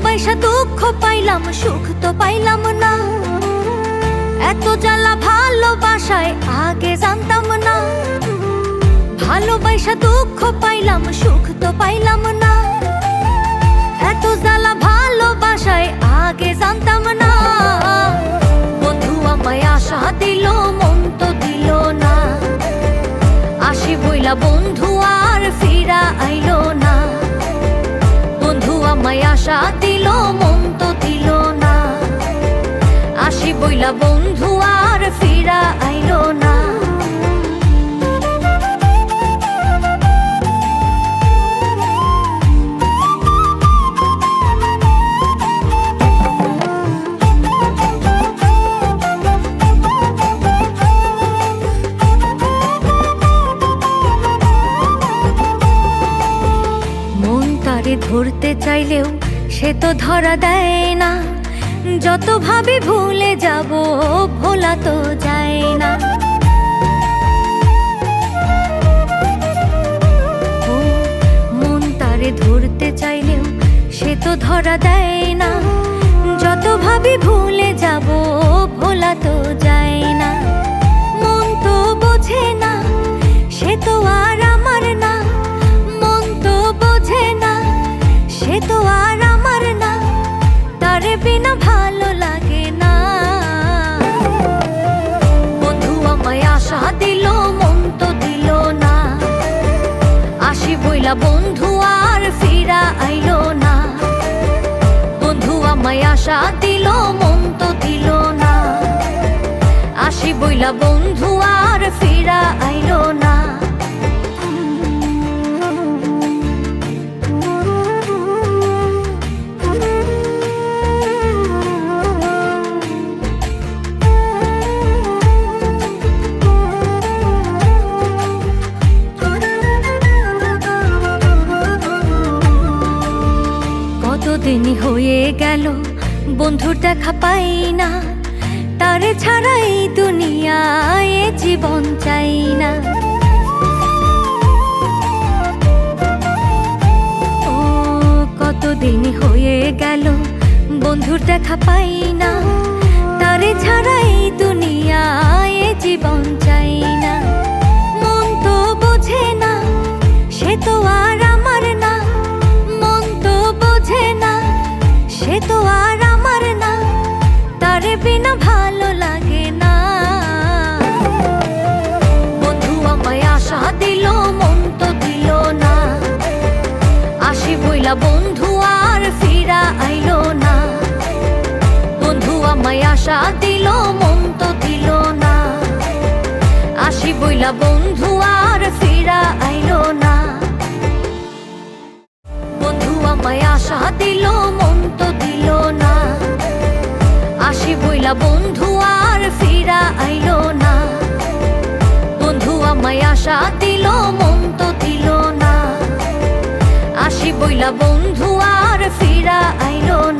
ভালোবাসা দুঃখ পাইলাম, সুখ তো পাইলাম না। এত জ্বালা ভালোবাসায় আগে জানতাম না। ভালোবাসা দুঃখ পাইলাম, সুখ তো পাইলাম না। এত জ্বালা ভালোবাসায় আগে জানতাম না। বন্ধু আমায় আশা দিল, মন তো দিল না। আসি বইলা বন্ধু আর ফিরা আইলো না। আমায় আশা দিল মন তো দিল না। আসি বইলা ধরতে চাইলেও সে তো ধরা দেয় না। যত ভাবি ভুলে যাব, ভোলা তো যায় না। মন তারে ধরতে চাইলেও সে তো ধরা দেয় না। যত ভাবি ভুলে যাব, ভোলা তো যায় না। সে তো আর আমার না, তারে বিনা ভালো লাগে না। বন্ধু আমায় আশা দিল, মন তো দিল না। আসি বইলা বন্ধু আর ফিরা আইলো না। বন্ধু আমায় আশা দিল, মন তো দিল না। আসি বইলা বন্ধু আর ফিরা আইলো না। কতদিন হয়ে গেল বন্ধুর দেখা পাই না। তারে ছাড়াই দুনিয়ায় জীবন চাই না। ও, কতদিন হয়ে গেল বন্ধুর দেখা পাই না। বিনা ভালো লাগে না। বন্ধু আমায় আশা দিল, মন তো দিল না। আসি বইলা বন্ধু আর ফিরা আইলো না। বন্ধু আমায় আশা দিল, মন তো দিল না। আসি বইলা বন্ধু আর ফিরা আইলো আসি বইলা, বন্ধু, আর ফিরা আইল না। বন্ধু, আমায় আশা দিল, মন তো দিল না। আসি বইলা, বন্ধু, আর ফিরা আইল না।